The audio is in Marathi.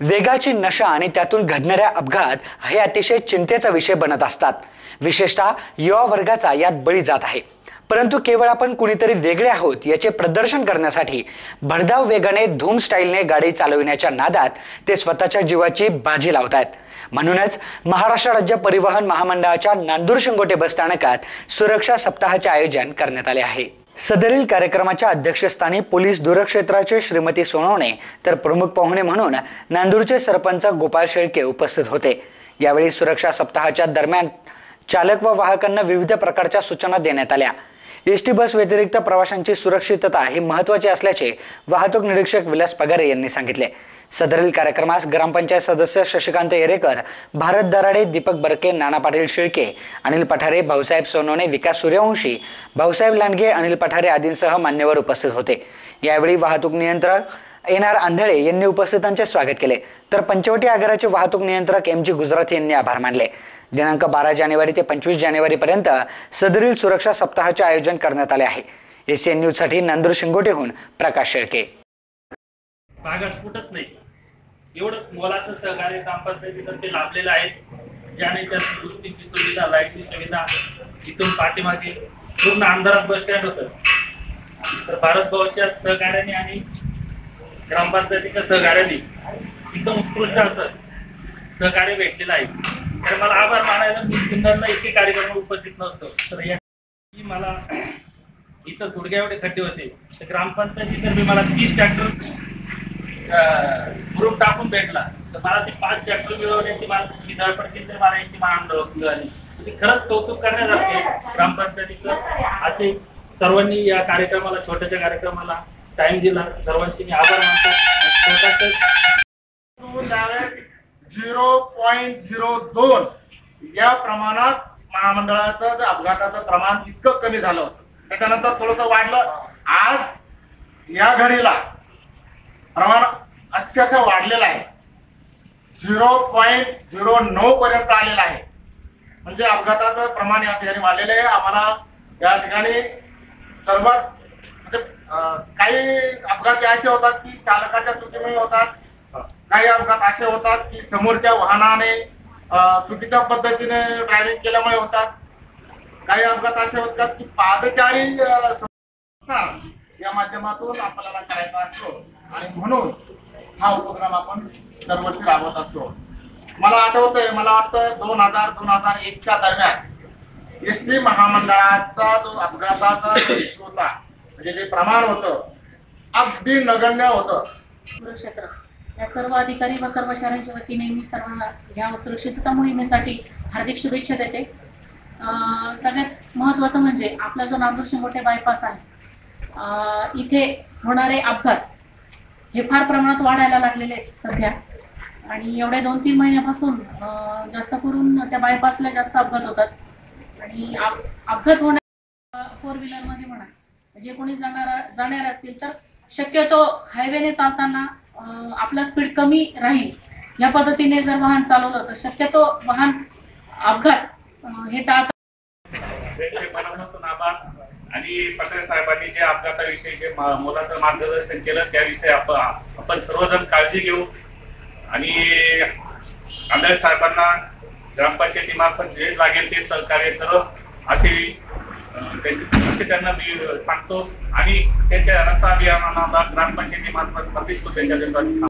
वेगाची नशा आणि त्यातून घडणाऱ्या अपघात हे अतिशय चिंतेचा विषय बनत असतात. विशेषतः युवा वर्गाचा यात बळी जात आहे. परंतु केवळ आपण कुणीतरी वेगळे आहोत याचे प्रदर्शन करण्यासाठी भरधाव वेगाने धूम स्टाईलने गाडी चालविण्याच्या नादात ते स्वतःच्या जीवाची बाजी लावत आहेत म्हणूनच महाराष्ट्र राज्य परिवहन महामंडळाच्या नांदूर शिंगोटे बसस्थानकात सुरक्षा सप्ताहाचे आयोजन करण्यात आले आहे. सदरील कार्यक्रमाच्या अध्यक्षस्थानी पोलीस दूरक्षेत्राचे श्रीमती सोनवणे तर प्रमुख पाहुणे म्हणून नांदूरचे सरपंच गोपाळ शेळके उपस्थित होते. यावेळी सुरक्षा सप्ताहाच्या दरम्यान चालक व वाहकांना विविध प्रकारच्या सूचना देण्यात आल्या. एस टी बस व्यतिरिक्त प्रवाशांची सुरक्षितता ही महत्वाची असल्याचे वाहतूक निरीक्षक विलास पगारे यांनी सांगितले. सदरील कार्यक्रमास ग्रामपंचायत सदस्य शशिकांत येरेकर भारत दराडे दीपक बरके नाना पाटील शिळके अनिल पठारे भाऊसाहेब सोनवणे विकास सूर्यवंशी भाऊसाहेब लांडगे अनिल पठारे आदींसह मान्यवर उपस्थित होते. यावेळी वाहतूक नियंत्रक एन आर आंधळे यांनी उपस्थितांचे स्वागत केले. तर पंचवटी आगाराचे वाहतूक नियंत्रक एम जी गुजरात यांनी आभार मानले. दिनांक बारा जानेवारी ते पंचवीस जानेवारीपर्यंत सदरील सुरक्षा सप्ताहाचे आयोजन करण्यात आले आहे. एसीएन न्यूजसाठी नांदूर शिंगोटेहून प्रकाश शेळके. भागात कुठंच नाही. एवढं मोलाचं सहकार्य ग्रामपंचायतीतर्फे लाभलेलं आहे. ज्याने त्या गोष्टीची सुविधा लाईटची सुविधा इथून पाठीमागे पूर्ण अंधारात बस स्टँड होतं. तर भारत भावाच्या सहकार्याने आणि ग्रामपंचायतीच्या सहकार्याने एकदम उत्कृष्ट असं सहकार्य भेटलेलं आहे. तर मला आभार मानायला मी सुंदरला एकही कार्यक्रम उपस्थित नसतो. तर या मला इथं गुडघ्या एवढे खड्डे होते. तर ग्रामपंचायतीतर्फे मला तीस ट्रॅक्टर ग्रुप टाकून भेटला. तर मला ते पाच ट्रॅक्टर मिळवण्याची मला तुमची धडपड केली तर मला याची महामंडळ मिळाली म्हणजे खरंच कौतुक करण्यासारखे ग्रामपंचायतीचं. असे सर्वांनी या कार्यक्रमाला छोट्याशा कार्यक्रमाला टाइम दिला. सर्वांचे मी आभार मानतो. झिरो पॉईंट झिरो दोन या प्रमाणात महामंडळाचं जे अपघाताचं प्रमाण इतकं कमी झालं होतं. त्याच्यानंतर थोडस वाढलं. आज या घडीला प्रमाण अक्षरशः वाढलेलं आहे. झिरो पॉईंट झिरो नऊ पर्यंत आलेलं आहे. म्हणजे अपघाताचं प्रमाण या ठिकाणी वाढलेलं आहे. आम्हाला या ठिकाणी सर्वात म्हणजे काही अपघात असे होतात की चालकाच्या चुकीमुळे होतात. काही अपघात असे होतात की समोरच्या वाहनाने चुकीच्या पद्धतीने ड्रायव्हिंग केल्यामुळे होतात. काही अपघात असे होतात की पादचारी या माध्यमातून आपल्याला करायचा असतो. आणि म्हणून हा उपक्रम आपण दरवर्षी राबवत असतो. मला आठवतंय मला वाटतं दोन हजार दोन हजार एकच्या दरम्यान एस टी महामंडळाचा जो अपघाताचा जो होता म्हणजे जे प्रमाण होतं अगदी नगण्य होतं. सुरक्षेत्र या सर्व अधिकारी व कर्मचाऱ्यांच्या वतीने मी सर्व या सुरक्षितता मोहिमेसाठी हार्दिक शुभेच्छा देते. अं, सगळ्यात महत्त्वाचं म्हणजे आपला जो नांदूरचे मोठे बायपास आहे अं, इथे होणारे अपघात हे फार प्रमाणात वाढायला लागलेले आहेत सध्या. आणि एवढ्या दोन तीन महिन्यापासून जास्त करून त्या बायपासला जास्त अपघात होतात. आणि अपघात होण्या फोर व्हीलरमध्ये म्हणा जे कोणी जाणार जाणार असतील तर शक्यतो हायवेने चालताना आपला स्पीड कमी राहील. या पद्धतीने जर वाहन चालवलं तर शक्यतो वाहन अपघात हे टाळता आभार. आणि पठारे साहेबांनी जे अपघाताविषयी जे मोलाचं मार्गदर्शन केलं त्याविषयी आपण आपण सर्वजण काळजी घेऊ. आणि आंधळे साहेबांना ग्रामपंचायतीमार्फत जे लागेल ते सहकार्य करत असे असे त्यांना मी सांगतो. आणि त्यांच्या रस्ता अभियानाला ग्रामपंचायतीमार्फत प्रतिष्ठू त्यांच्या